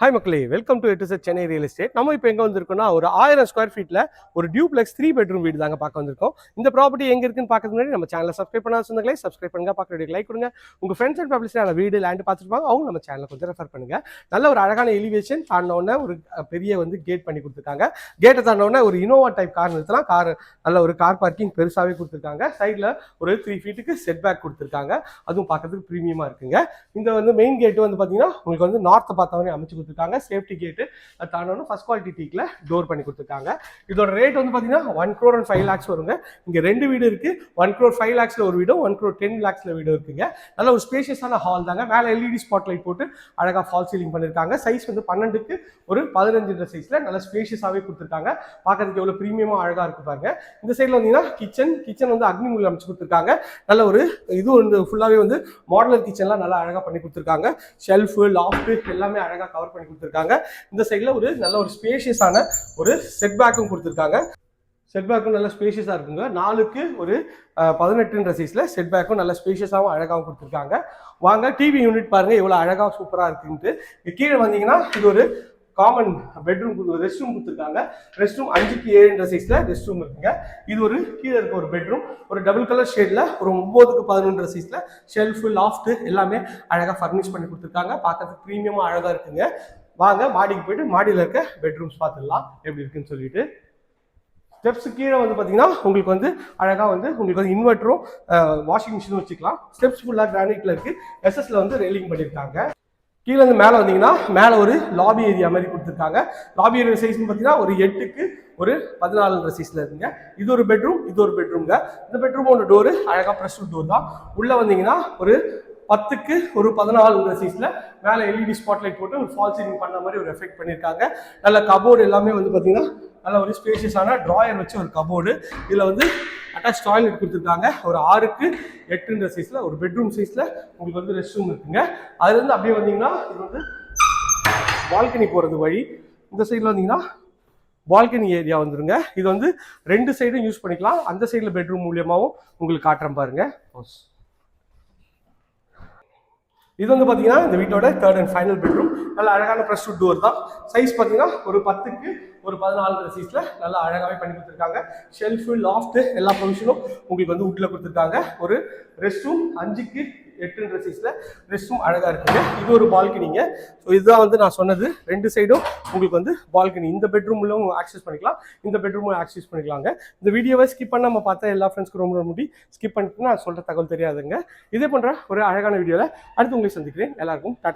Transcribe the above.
Hi மக்களே welcome to it set Chennai real estate நம்ம இப்போ எங்கே வந்திருக்கோம்னா ஒரு ஆயிரம் ஸ்கொயர் ஃபீட்டில் ஒரு டியூப்ளெக்ஸ் த்ரீ பெட்ரூம் வீடு தாங்க பார்க்க வந்திருக்கோம். இந்த ப்ராப்பர்ட்டி எங்கே இருக்குன்னு பார்க்கறது முன்னாடி நம்ம சேனலை சப்ஸ்கிரைப் பண்ணாத சொந்தங்களே சப்ஸ்கிரைப் பண்ணுங்க பார்க்குறதுக்கு லைக் கொடுங்க. உங்கள் ஃப்ரெண்ட்ஸ் அண்ட் பப்ளிஷ் வீடு லேண்ட் பார்த்துருப்பாங்க அவங்க நம்ம சேனலை கொஞ்சம் ரெஃபர் பண்ணுங்கள் நல்ல ஒரு அழகான எலிவேஷன் தாண்டினோடனே ஒரு பெரிய வந்து கேட் பண்ணி கொடுத்துருக்காங்க. கேட்டை தாண்டினோடனே ஒரு இனோவா டைப் கார் நிறுத்தலாம். கார் நல்ல ஒரு கார் பார்க்கிங் பெருசாகவே கொடுத்துருக்காங்க. சைடில் ஒரு த்ரீ ஃபீட்டுக்கு செட் பேக் கொடுத்துருக்காங்க. அதுவும் பார்க்கறதுக்கு ப்ரீமியமாக இருக்குங்க. இந்த வந்து மெயின் கேட்டு வந்து பார்த்தீங்கன்னா உங்களுக்கு வந்து நார்த்தை பார்த்தவொடனே அமைச்சு கொடுத்துருக்காங்க. சேஃப்டி கேட்டு அது ஃபஸ்ட் குவாலிட்டி டீக்கில் டோர் பண்ணி கொடுத்துருக்காங்க. இதோட ரேட் வந்து பார்த்தீங்கன்னா one crore and five lakhs வருங்க. இங்கே ரெண்டு வீடு இருக்கு. ஒன் க்ரோர் ஃபைவ் லேக்ஸில் ஒரு வீடும் ஒன் க்ரோர் டென் லேக்ஸில் வீடு இருக்குங்க. நல்ல ஒரு ஸ்பேஷியஸான ஹால் தாங்க. மேலே எல்இடி ஸ்பாட் லைட் போட்டு அழகாக ஃபால் சீலிங் பண்ணியிருக்காங்க சைஸ் வந்து பன்னெண்டுக்கு ஒரு பதினஞ்சுன்ற சைஸில் நல்ல ஸ்பேஷியஸாகவே கொடுத்துருக்காங்க. பார்க்கறதுக்கு எவ்வளோ ப்ரீமியமாக அழகாக இருக்கு பாருங்க. இந்த சைடில் வந்தீங்கன்னா கிச்சன் கிச்சன் வந்து அக்னி மூலம் அமைச்சு கொடுத்துருக்காங்க. நல்ல ஒரு இது வந்து ஃபுல்லாகவே வந்து மாடலர் கிச்சன்லாம் நல்லா அழகாக பண்ணி கொடுத்துருக்காங்க. ஷெல்ஃபு லாஃப்ட்டு எல்லாமே அழகாக கவர் பண்ணி கொடுத்துருக்காங்க. இந்த சைடில் ஒரு நல்ல ஒரு ஸ்பேஷியஸான ஒரு செட் பேக்கும் கொடுத்துருக்காங்க. செட் பேக்கும் நல்ல ஸ்பேஷியஸாக இருக்குங்க. நாலுக்கு ஒரு பதினெட்டுன்ற சைஸில் செட் பேக்கும் நல்ல ஸ்பேஷியஸாகவும் அழகாகவும் கொடுத்துருக்காங்க. வாங்க டிவி யூனிட் பாருங்கள் எவ்வளோ அழகாக சூப்பராக இருக்குன்ட்டு. கீழே வந்தீங்கன்னா இது ஒரு காமன் பெட்ரூம் ரெஸ்ட் ரூம் கொடுத்துருக்காங்க. ரெஸ்ட் ரூம் அஞ்சுக்கு ஏழுன்ற சைஸில் ரெஸ்ட் ரூம் இருக்குங்க. இது ஒரு கீழே இருக்க ஒரு பெட்ரூம் ஒரு டபுள் கலர் ஷேடில் ஒரு ஒம்போதுக்கு பதினொன்ற சைஸில் ஷெல்ஃபு லாஃப்ட்டு எல்லாமே அழகாக ஃபர்னிஷ் பண்ணி கொடுத்துருக்காங்க. பார்க்கறதுக்கு ப்ரீமியமாக அழகாக இருக்குங்க. வாங்க மாடிக்கு போயிட்டு மாடியில் இருக்க பெட்ரூம்ஸ் பார்த்துடலாம் எப்படி இருக்குன்னு சொல்லிட்டு. ஸ்டெப்ஸ் கீழே வந்து பார்த்தீங்கன்னா உங்களுக்கு வந்து அழகாக வந்து உங்களுக்கு வந்து இன்வெர்ட்டரும் வாஷிங் மிஷினும் வச்சுக்கலாம். ஸ்டெப்ஸ் ஃபுல்லாக கிரானைட்டில் இருக்குது எஸ்எஸ்ல வந்து ரெயிலிங் பண்ணியிருக்காங்க கீழே இருந்து மேலே வந்தீங்கன்னா மேலே ஒரு லாபி ஏரியா மாதிரி கொடுத்துருக்காங்க. லாபி ஏரியா சைஸ்னு பார்த்தீங்கன்னா ஒரு எட்டுக்கு ஒரு பதினாலுன்ற சைஸில் இருக்குங்க. இது ஒரு பெட்ரூம் இது ஒரு பெட்ரூம்ங்க இந்த பெட்ரூமோட டோரு அழகாக ப்ரெஷ் டோர் தான். உள்ளே வந்தீங்கன்னா ஒரு பத்துக்கு ஒரு பதினாலுன்ற சைஸில் மேலே எல்இடி ஸ்பாட்லைட் போட்டு ஒரு ஃபால் சீலிங் பண்ண மாதிரி ஒரு எஃபெக்ட் பண்ணியிருக்காங்க நல்ல கபோர்டு எல்லாமே வந்து பார்த்தீங்கன்னா நல்ல ஒரு ஸ்பேஷியஸான ட்ராயர் வச்சு ஒரு கபோர்டு இதில் வந்து அட்டாச் டாய்லெட் கொடுத்துருக்காங்க. ஒரு ஆறுக்கு எட்டுன்ற சைஸில் ஒரு பெட்ரூம் சைஸில் உங்களுக்கு வந்து ரெஸ்ட் ரூம் இருக்குங்க அதுலேருந்து அப்படியே வந்தீங்கன்னா இது வந்து பால்கனி போகிறது வழி. இந்த சைடில் வந்தீங்கன்னா பால்கனி ஏரியா வந்துருங்க. இது வந்து ரெண்டு சைடும் யூஸ் பண்ணிக்கலாம். அந்த சைடில் பெட்ரூம் மூலியமாகவும் உங்களுக்கு காட்டுறேன் பாருங்க. இது வந்து பார்த்தீங்கன்னா இந்த வீட்டோட தேர்ட் அண்ட் ஃபைனல் பெட்ரூம் நல்ல அழகான ப்ரெஷ் டோர் தான். சைஸ் பார்த்தீங்கன்னா ஒரு பத்துக்கு ஒரு பதினாலு சீஸில் நல்லா அழகாகவே பண்ணி கொடுத்துருக்காங்க. ஷெல்ஃபு லாஃப்ட்டு எல்லா ஃபங்க்ஷனும் உங்களுக்கு வந்து உட்டில் கொடுத்துருக்காங்க. ஒரு ரெஸ்ட் ரூம் அஞ்சுக்கு எட்டுன்ற சைஸில் ரெஸ்ட் ரூம் அழகாக இருக்குது இது ஒரு பால்கனிங்க ஸோ இதுதான் வந்து நான் சொன்னது. ரெண்டு சைடும் உங்களுக்கு வந்து பால்கனி இந்த பெட்ரூம்லும் ஆக்சஸ் பண்ணிக்கலாம். இந்த பெட்ரூமும் ஆக்சஸ் பண்ணிக்கலாங்க. இந்த வீடியோவை ஸ்கிப் பண்ணாம பார்த்தா எல்லா ஃப்ரெண்ட்ஸ்க்கு ரொம்ப ரொம்ப முடி. ஸ்கிப் பண்ணிட்டு நான் சொல்கிற தகவல் தெரியாதுங்க. இதே போன்ற ஒரு அழகான வீடியோவில் அடுத்து உங்களை சந்திக்கிறேன். எல்லாருக்கும் டாடா